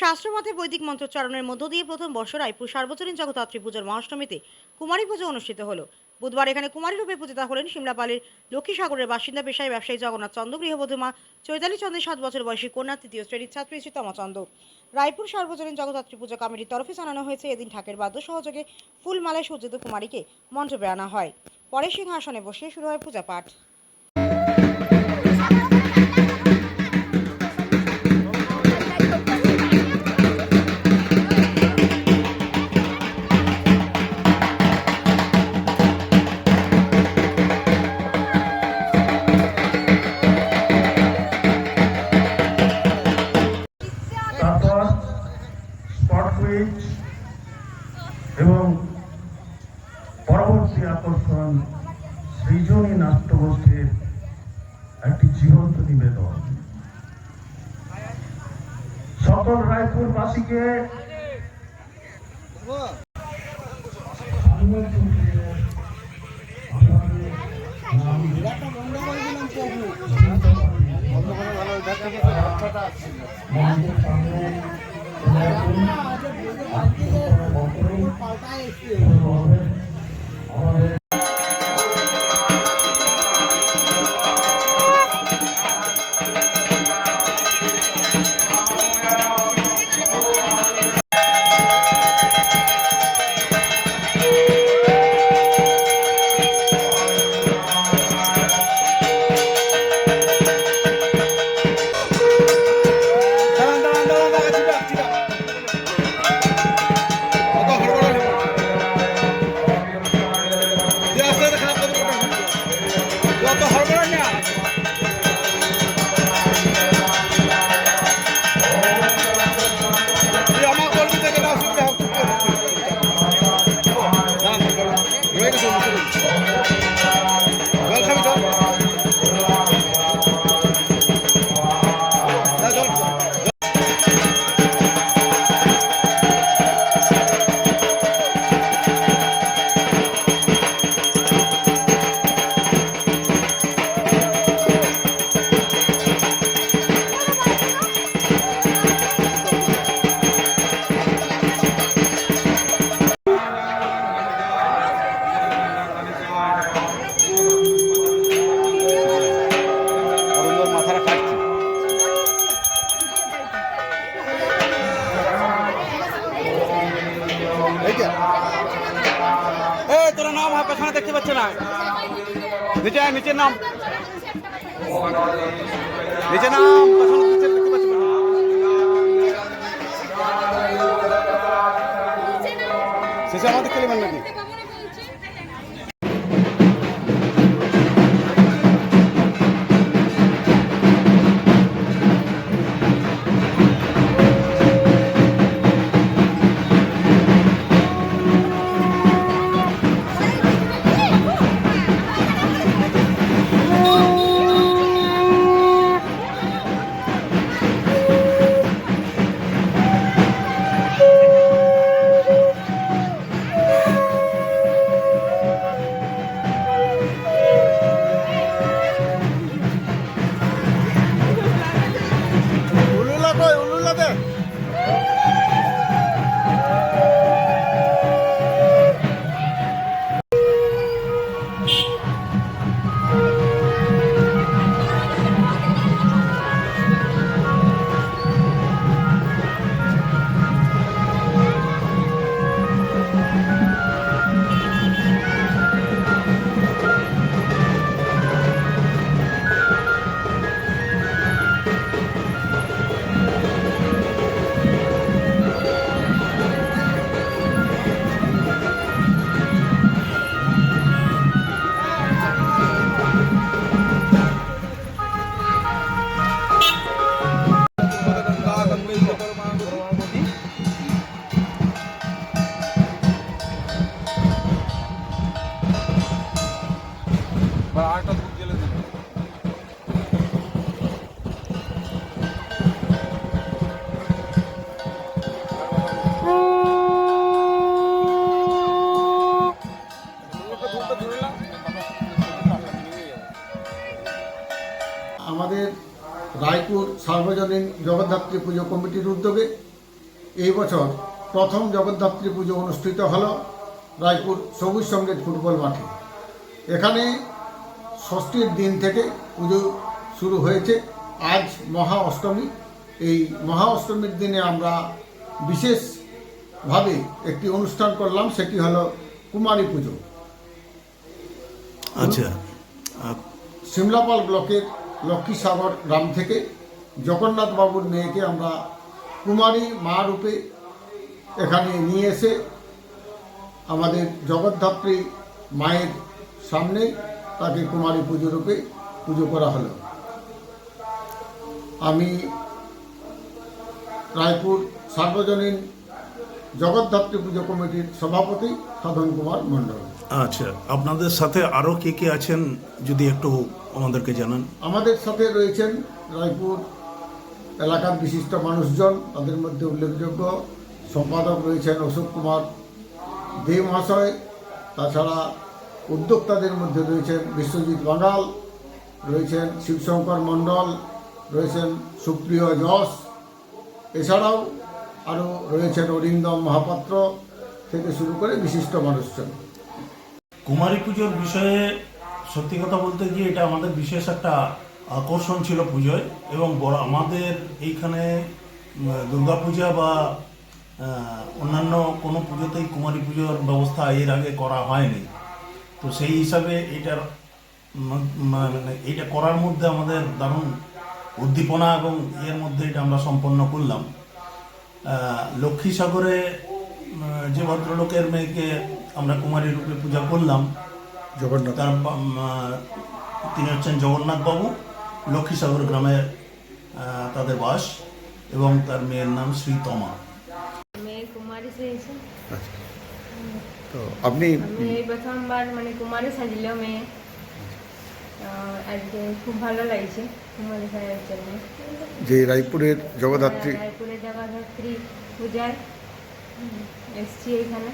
শাস্ত্রমতে বৈদিক মন্ত্রোচ্চারণের মধ্য দিয়ে প্রথম বর্ষ রায়পুর সার্বজনীন জগদ্ধাত্রী পুজোর মহাষ্টমীতে কুমারী পুজো অনুষ্ঠিত হলো। বুধবার এখানে কুমারী রূপে পূজিতা হলেন সিমলাপালের লক্ষ্মীসাগরের বাসিন্দা পেশায় ব্যবসায়ী জগন্নাথ চন্দ্র গৃহবধূ মা চৈতালি চন্দ্রের সাত বছর বয়সী কন্যা তৃতীয় শ্রেণির ছাত্রী শ্রী তমা চন্দ্র। রায়পুর সার্বজনীন জগদ্ধাত্রী পুজো কমিটির তরফে জানানো হয়েছে, এদিন ঠাকের বাদ্য সহযোগে ফুলমালায় সজ্জিত কুমারীকে মণ্ডপে আনা হয়। পরে সিংহাসনে বসে শুরু হয় পূজা পাঠ একটি জীবন্ত নিবেদন সকল রায়পুরবাসীকে দাঁড়ান এই তোর নাম হয় পেছনে দেখতে পাচ্ছে না? নিচে নিচে নাম। নিচে নাম পেছনে নিচে দেখতে পাচ্ছে না? শেষে আমাদের কেলিমান নাকি রায়পুর সার্বজনীন জগদ্ধাত্রী পুজো কমিটির উদ্যোগে এই বছর প্রথম জগদ্ধাত্রী পুজো অনুষ্ঠিত হল রায়পুর সবুজ সংগীত ফুটবল মাঠে। এখানে ষষ্ঠীর দিন থেকে পুজো শুরু হয়েছে। আজ মহা অষ্টমী। এই মহা অষ্টমীর দিনে আমরা বিশেষভাবে একটি অনুষ্ঠান করলাম সেটি হলো কুমারী পুজো। আচ্ছা। সিমলাপাল ব্লকের লক্ষ্মীসাগর গ্রাম থেকে জগন্নাথ বাবুর মেয়েকে আমরা কুমারী মা রূপে এখানে নিয়ে এসে আমাদের জগদ্ধাত্রী মায়ের সামনে তাকে কুমারী পুজো রূপে পুজো করা হলো। আমি রায়পুর সার্বজনীন জগদ্ধাত্রী পুজো কমিটির সভাপতি সাধন কুমার মণ্ডল। আচ্ছা আপনাদের সাথে আরও কে কে আছেন যদি একটু আমাদেরকে জানান? আমাদের সাথে রয়েছেন রায়পুর এলাকার বিশিষ্ট মানুষজন, তাদের মধ্যে উল্লেখযোগ্য সম্পাদক রয়েছেন অশোক কুমার দে মহাশয়, তাছাড়া উদ্যোক্তাদের মধ্যে রয়েছেন বিশ্বজিৎ বাঙাল রয়েছেন শিবশঙ্কর মণ্ডল, রয়েছেন সুপ্রিয় যশ, এছাড়াও আরও রয়েছেন অরিন্দম মহাপাত্র থেকে শুরু করে বিশিষ্ট মানুষজন। কুমারী পুজোর বিষয়ে সত্যি কথা বলতে গিয়ে এটা আমাদের বিশেষ একটা আকর্ষণ ছিল পুজোয় এবং বড় আমাদের এইখানে দুর্গাপূজা বা অন্যান্য কোনো পুজোতেই কুমারী পুজোর ব্যবস্থা এর আগে করা হয়নি। তো সেই হিসাবে এটার মানে এইটা করার মধ্যে আমাদের দারুণ উদ্দীপনা এবং এর মধ্যে এটা আমরা সম্পন্ন করলাম। আহ, লক্ষ্মীসাগরে যে ভদ্রলোকের মেয়েকে আমরা কুমারী রূপে পূজা করলাম জগন্নাথ। তার তিনি হচ্ছেন জগন্নাথ বাবু লক্ষ্মীসাগর গ্রামে আহ, তাদের বাস এবং তার মেয়ের নাম শ্রীতমা মেয়ে কুমারী সেজেছে তো আপনি আমি এই প্রথমবার মানে কুমারী সাজলো মেয়ে। আজকে খুব ভালো লাগছে কুমারী সাজার জন্য। যে রায়পুরের জগদ্ধাত্রী রায়পুরে জগদ্ধাত্রী পূজায় হুম, এসছি এখানে।